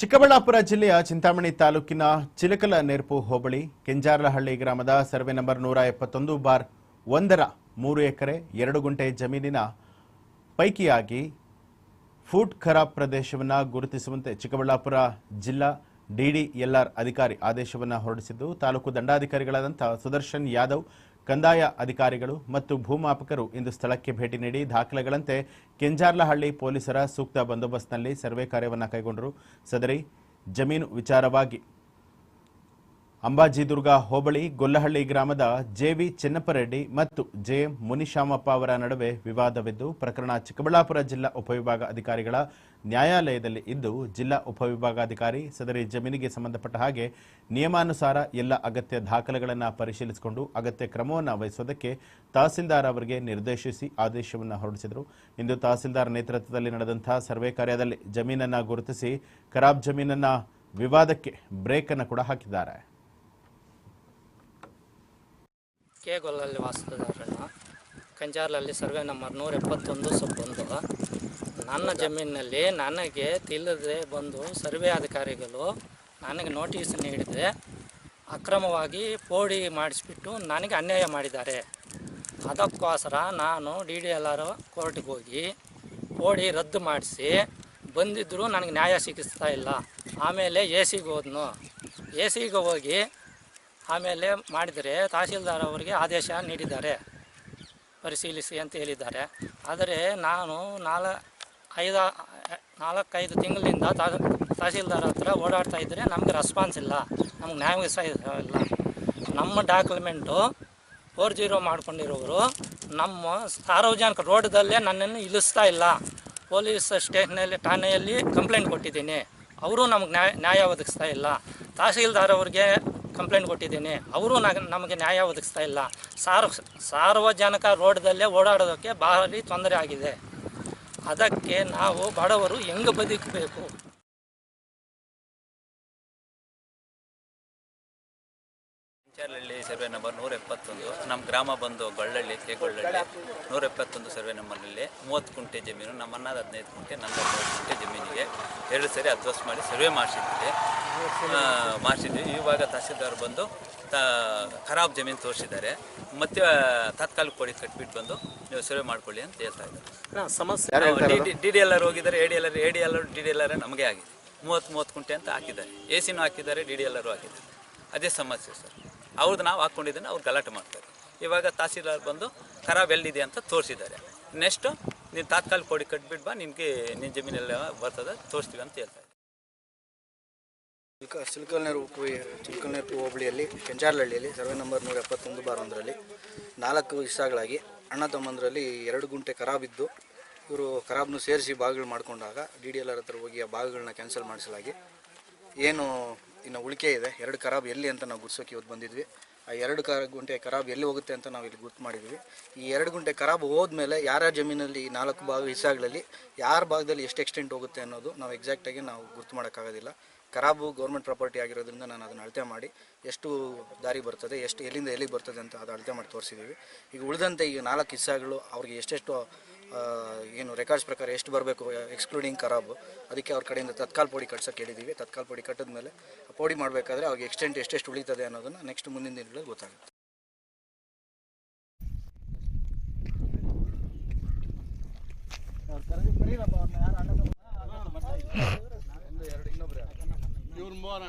ಚಿಕ್ಕಬಳ್ಳಾಪುರ ಜಿಲ್ಲೆಯ ಚಿಂತಾಮಣಿ ತಾಲೂಕಿನ ಚಿಲಕಲ ನೆರಪು ಹೋಬಳಿ, ಕೆಂಜಾರ್ಲಹಳ್ಳಿ ಗ್ರಾಮದ ಸರ್ವೆ ನಂಬರ್ ನೂರ ಎಪ್ಪತ್ತೊಂದು ಬಾರ್ ಒಂದರ ಮೂರು ಎಕರೆ, ಎರಡು ಗುಂಟೆ ಜಮೀನಿನ ಪೈಕಿಯಾಗಿ ಫುಡ್ ಖರಾಬ್ ಪ್ರದೇಶವನ್ನು ಗುರುತಿಸುವಂತೆ ಚಿಕ್ಕಬಳ್ಳಾಪುರ ಜಿಲ್ಲಾ ಡಿಡಿಎಲ್ಆರ್ ಅಧಿಕಾರಿ ಆದೇಶವನ್ನು ಹೊರಡಿಸಿದ್ದು, ತಾಲೂಕು ದಂಡಾಧಿಕಾರಿಗಳಾದಂಥ ಸುದರ್ಶನ್ ಯಾದವ್ ಕಂದಾಯ ಅಧಿಕಾರಿಗಳು ಮತ್ತು ಭೂಮಾಪಕರು ಇಂದು ಸ್ಥಳಕ್ಕೆ ಭೇಟಿ ನೀಡಿ ದಾಖಲೆಗಳಂತೆ ಕೆಂಜಾರ್ಲಹಳ್ಳಿ ಪೊಲೀಸರ ಸೂಕ್ತ ಬಂದೋಬಸ್ತ್ನಲ್ಲಿ ಸರ್ವೆ ಕಾರ್ಯವನ್ನು ಕೈಗೊಂಡರು. ಸದರಿ ಜಮೀನು ವಿಚಾರವಾಗಿ ಅಂಬಾಜಿದುರ್ಗ ಹೋಬಳಿ ಗೊಲ್ಲಹಳ್ಳಿ ಗ್ರಾಮದ ಜೆವಿ ಚೆನ್ನಪ್ಪರೆಡ್ಡಿ ಮತ್ತು ಜೆಎಂ ಮುನಿಶಾಮಪ್ಪ ಅವರ ನಡುವೆ ವಿವಾದವಿದ್ದು, ಪ್ರಕರಣ ಚಿಕ್ಕಬಳ್ಳಾಪುರ ಜಿಲ್ಲಾ ಉಪವಿಭಾಗ ಅಧಿಕಾರಿಗಳ ನ್ಯಾಯಾಲಯದಲ್ಲಿ ಇದ್ದು, ಜಿಲ್ಲಾ ಉಪವಿಭಾಗಾಧಿಕಾರಿ ಸದರಿ ಜಮೀನಿಗೆ ಸಂಬಂಧಪಟ್ಟ ಹಾಗೆ ನಿಯಮಾನುಸಾರ ಎಲ್ಲ ಅಗತ್ಯ ದಾಖಲೆಗಳನ್ನು ಪರಿಶೀಲಿಸಿಕೊಂಡು ಅಗತ್ಯ ಕ್ರಮವನ್ನು ವಹಿಸುವುದಕ್ಕೆ ತಹಸೀಲ್ದಾರ್ ಅವರಿಗೆ ನಿರ್ದೇಶಿಸಿ ಆದೇಶವನ್ನು ಹೊರಡಿಸಿದರು. ಇಂದು ತಹಸೀಲ್ದಾರ್ ನೇತೃತ್ವದಲ್ಲಿ ನಡೆದಂತಹ ಸರ್ವೆ ಕಾರ್ಯದಲ್ಲಿ ಜಮೀನನ್ನು ಗುರುತಿಸಿ, ಖರಾಬ್ ಜಮೀನನ್ನ ವಿವಾದಕ್ಕೆ ಬ್ರೇಕನ್ನು ಕೂಡ ಹಾಕಿದ್ದಾರೆ. ಕೆ ಗೊಲ್ಲಲ್ಲಿ ವಾಸದಾರಣ್ಣ ಕಂಜಾರ್ಲಲ್ಲಿ ಸರ್ವೆ ನಂಬರ್ ನೂರ ಎಪ್ಪತ್ತೊಂದು ಸಬ್ ಒಂದು ನನ್ನ ಜಮೀನಿನಲ್ಲಿ ನನಗೆ ತಿಳಿದೇ ಬಂದು ಸರ್ವೆ ಅಧಿಕಾರಿಗಳು ನನಗೆ ನೋಟಿಸ್ ನೀಡಿದೆ ಅಕ್ರಮವಾಗಿ ಪೋಡಿ ಮಾಡಿಸ್ಬಿಟ್ಟು ನನಗೆ ಅನ್ಯಾಯ ಮಾಡಿದ್ದಾರೆ. ಅದಕ್ಕೋಸ್ಕರ ನಾನು ಡಿ ಡಿ ಎಲ್ ಆರ್ ಕೋರ್ಟಿಗೆ ಹೋಗಿ ಪೋಡಿ ರದ್ದು ಮಾಡಿಸಿ ಬಂದಿದ್ದರೂ ನನಗೆ ನ್ಯಾಯ ಸಿಗಿಸ್ತಾ ಇಲ್ಲ. ಆಮೇಲೆ ಎ ಸಿಗೆ ಹೋದ್ನು. ಎ ಸಿಗೆ ಹೋಗಿ ಆಮೇಲೆ ಮಾಡಿದರೆ ತಹಸೀಲ್ದಾರ್ ಅವರಿಗೆ ಆದೇಶ ನೀಡಿದ್ದಾರೆ, ಪರಿಶೀಲಿಸಿ ಅಂತ ಹೇಳಿದ್ದಾರೆ. ಆದರೆ ನಾನು ನಾಲ, ಐದು, ನಾಲ್ಕೈದು ತಿಂಗಳಿಂದ ತಹಸೀಲ್ದಾರ್ ಹತ್ರ ಓಡಾಡ್ತಾ ಇದ್ದರೆ ನಮಗೆ ರೆಸ್ಪಾನ್ಸ್ ಇಲ್ಲ. ನಮ್ಗೆ ನ್ಯಾಯ ಸಹ ಇಲ್ಲ. ನಮ್ಮ ಡಾಕ್ಯುಮೆಂಟು ಫೋರ್ ಜೀರೋ ಮಾಡ್ಕೊಂಡಿರೋರು ನಮ್ಮ ಸಾರ್ವಜನಿಕ ರೋಡ್ದಲ್ಲೇ ನನ್ನನ್ನು ಇಳಿಸ್ತಾ ಇಲ್ಲ. ಪೊಲೀಸ್ ಸ್ಟೇಷನಲ್ಲಿ ಠಾಣೆಯಲ್ಲಿ ಕಂಪ್ಲೇಂಟ್ ಕೊಟ್ಟಿದ್ದೀನಿ. ಅವರು ನಮಗೆ ನ್ಯಾಯ ನ್ಯಾಯ ಒದಗಿಸ್ತಾ ಇಲ್ಲ. ತಹಸೀಲ್ದಾರ್ ಅವ್ರಿಗೆ ಕಂಪ್ಲೇಂಟ್ ಕೊಟ್ಟಿದ್ದೀನಿ. ಅವರು ನಮಗೆ ನ್ಯಾಯ ಒದಗಿಸ್ತಾ ಇಲ್ಲ. ಸಾರ್ವ ಸಾರ್ವಜನಿಕ ರೋಡ್ದಲ್ಲೇ ಓಡಾಡೋದಕ್ಕೆ ಭಾರಿ ತೊಂದರೆ ಆಗಿದೆ. ಅದಕ್ಕೆ ನಾವು ಬಡವರು ಹೆಂಗೆ ಬದುಕಬೇಕು? ಇಂಚಾರ್ಲಹಳ್ಳಿ ಸರ್ವೆ ನಂಬರ್ ನೂರ ಎಪ್ಪತ್ತೊಂದು ನಮ್ಮ ಗ್ರಾಮ ಬಂದು ಗೊಳ್ಳಳ್ಳಿ ಕೆ ಗೊಳ್ಳಳ್ಳಿ ನೂರ ಎಪ್ಪತ್ತೊಂದು ಸರ್ವೆ ನಂಬರ್ನಲ್ಲಿ ಮೂವತ್ತು ಕುಂಟೆ ಜಮೀನು ನಮ್ಮ ಅನ್ನದ ಹದಿನೈದು ಕುಂಟೆ ನನ್ನ ಮೂವತ್ತು ಕುಂಟೆ ಜಮೀನಿಗೆ ಎರಡು ಸರಿ ಅಧ್ವಸ್ ಮಾಡಿ ಸರ್ವೆ ಮಾಡಿಸಿದ್ವಿ ಮಾಡಿಸಿದ್ವಿ. ಇವಾಗ ತಹಸೀಲ್ದಾರ್ ಬಂದು ತ ಖರಾಬ್ ಜಮೀನು ತೋರಿಸಿದ್ದಾರೆ. ಮತ್ತೆ ತಾತ್ಕಾಲಿಕ ಕೊಡಿ ಕಟ್ಬಿಟ್ಟು ಬಂದು ನೀವು ಸರ್ವೆ ಮಾಡ್ಕೊಳ್ಳಿ ಅಂತ ಹೇಳ್ತಾ ಇದ್ದಾರೆ. ಸಮಸ್ಯೆ ಡಿ ಡಿ ಎಲ್ ಆರ್ ಹೋಗಿದ್ದಾರೆ. A D L R A D L R D D L R ನಮಗೆ ಆಗಿದೆ. ಮೂವತ್ತು ಮೂವತ್ತು ಕುಂಟೆ ಅಂತ ಹಾಕಿದ್ದಾರೆ. ಎ ಸಿನೂ ಹಾಕಿದ್ದಾರೆ ಡಿ ಡಿ ಎಲ್ ಆರು ಹಾಕಿದ್ದಾರೆ. ಅದೇ ಸಮಸ್ಯೆ ಸರ್. ಅವ್ರದ್ದು ನಾವು ಹಾಕ್ಕೊಂಡಿದ್ದೇನೆ ಅವ್ರು ಗಲಾಟೆ ಮಾಡ್ತಾರೆ. ಇವಾಗ ತಹಸೀಲ್ದಾರ್ ಬಂದು ಖರಾಬ್ ಎಲ್ಲಿದೆ ಅಂತ ತೋರಿಸಿದ್ದಾರೆ. ನೆಕ್ಸ್ಟು ನೀನು ತಾತ್ಕಾಲಿಕ ಕೊಡಿ ಕಟ್ಬಿಟ್ಟು ಬಾ ನಿಮಗೆ ನಿನ್ನ ಜಮೀನೆಲ್ಲ ಬರ್ತದೆ, ತೋರಿಸ್ತೀವಿ ಅಂತ ಹೇಳ್ತಾರೆ ಚಿಲ್ಕ ಚಿಲ್ಕಲ್ನೇರು ಚಿಲ್ಕಲ್ನೇರು ಹೋಬಳಿಯಲ್ಲಿ ಕೆಂಚಾರ್ಲಹಳ್ಳಿಯಲ್ಲಿ ಸರ್ವೆ ನಂಬರ್ ನೂರ ಎಪ್ಪತ್ತೊಂದು ಬಾರ್ ಒಂದರಲ್ಲಿ ನಾಲ್ಕು ಇಷ್ಟಗಳಾಗಿ ಅಣ್ಣ ತಮ್ಮಂದರಲ್ಲಿ ಎರಡು ಗುಂಟೆ ಖರಾಬಿದ್ದು ಇವರು ಖರಾಬ್ನು ಸೇರಿಸಿ ಭಾಗಗಳು ಮಾಡಿಕೊಂಡಾಗ, ಡಿ ಡಿ ಎಲ್ ಆರ್ ಹತ್ರ ಹೋಗಿ ಆ ಭಾಗಗಳನ್ನ ಕ್ಯಾನ್ಸಲ್ ಮಾಡಿಸಲಾಗಿ. ಏನು ಇನ್ನು ಉಳಿಕೆ ಇದೆ. ಎರಡು ಖರಾಬ್ ಎಲ್ಲಿ ಅಂತ ನಾವು ಗುರ್ಸೋಕೆ ಇವತ್ತು ಬಂದಿದ್ವಿ. ಆ ಎರಡು ಕರ ಗುಂಟೆ ಖರಾಬ್ ಎಲ್ಲಿ ಹೋಗುತ್ತೆ ಅಂತ ನಾವು ಇಲ್ಲಿ ಗುರ್ತು ಮಾಡಿದ್ವಿ. ಈ ಎರಡು ಗುಂಟೆ ಖರಾಬ್ ಹೋದ್ಮೇಲೆ ಯಾರ್ಯಾರ ಜಮೀನಲ್ಲಿ ಈ ನಾಲ್ಕು ಭಾಗ ಹಿಸಾಗಳಲ್ಲಿ ಯಾರ ಭಾಗದಲ್ಲಿ ಎಷ್ಟು ಎಕ್ಸ್ಟೆಂಟ್ ಹೋಗುತ್ತೆ ಅನ್ನೋದು ನಾವು ಎಕ್ಸಾಕ್ಟಾಗಿ ನಾವು ಗುರ್ತು ಮಾಡೋಕ್ಕಾಗೋದಿಲ್ಲ. ಖರಾಬು ಗೌರ್ಮೆಂಟ್ ಪ್ರಾಪರ್ಟಿ ಆಗಿರೋದ್ರಿಂದ ನಾನು ಅದನ್ನು ಅಳತೆ ಮಾಡಿ ಎಷ್ಟು ದಾರಿ ಬರ್ತದೆ, ಎಷ್ಟು ಎಲ್ಲಿಂದ ಎಲ್ಲಿಗೆ ಬರ್ತದೆ ಅಂತ ಅದು ಅಳತೆ ಮಾಡಿ ತೋರಿಸಿದ್ದೀವಿ. ಈಗ ಉಳಿದಂತೆ ಈಗ ನಾಲ್ಕು ಹಿಸ್ಸಾಗಳು ಅವ್ರಿಗೆ ಎಷ್ಟೆಷ್ಟು ಏನು ರೆಕಾರ್ಡ್ಸ್ ಪ್ರಕಾರ ಎಷ್ಟು ಬರಬೇಕು ಎಕ್ಸ್ಕ್ಲೂಡಿಂಗ್ ಖರಾಬು ಅದಕ್ಕೆ ಅವ್ರ ಕಡೆಯಿಂದ ತತ್ಕಾಲ್ ಪೋಡಿ ಕಟ್ಸೋಕೆ ಹೇಳಿದ್ದೀವಿ ತತ್ಕಾಲ್ ಪೋಡಿ ಕಟ್ಟಿದ ಮೇಲೆ ಪೋಡಿ ಮಾಡಬೇಕಾದ್ರೆ ಅವ್ರಿಗೆ ಎಕ್ಸ್ಟೆಂಟ್ ಎಷ್ಟೆಷ್ಟು ಉಳಿತದೆ ಅನ್ನೋದನ್ನು ನೆಕ್ಸ್ಟ್ ಮುಂದಿನ ದಿನಗಳಲ್ಲಿ ಗೊತ್ತಾಗುತ್ತೆ. ಇವ್ರು ಮೂವರು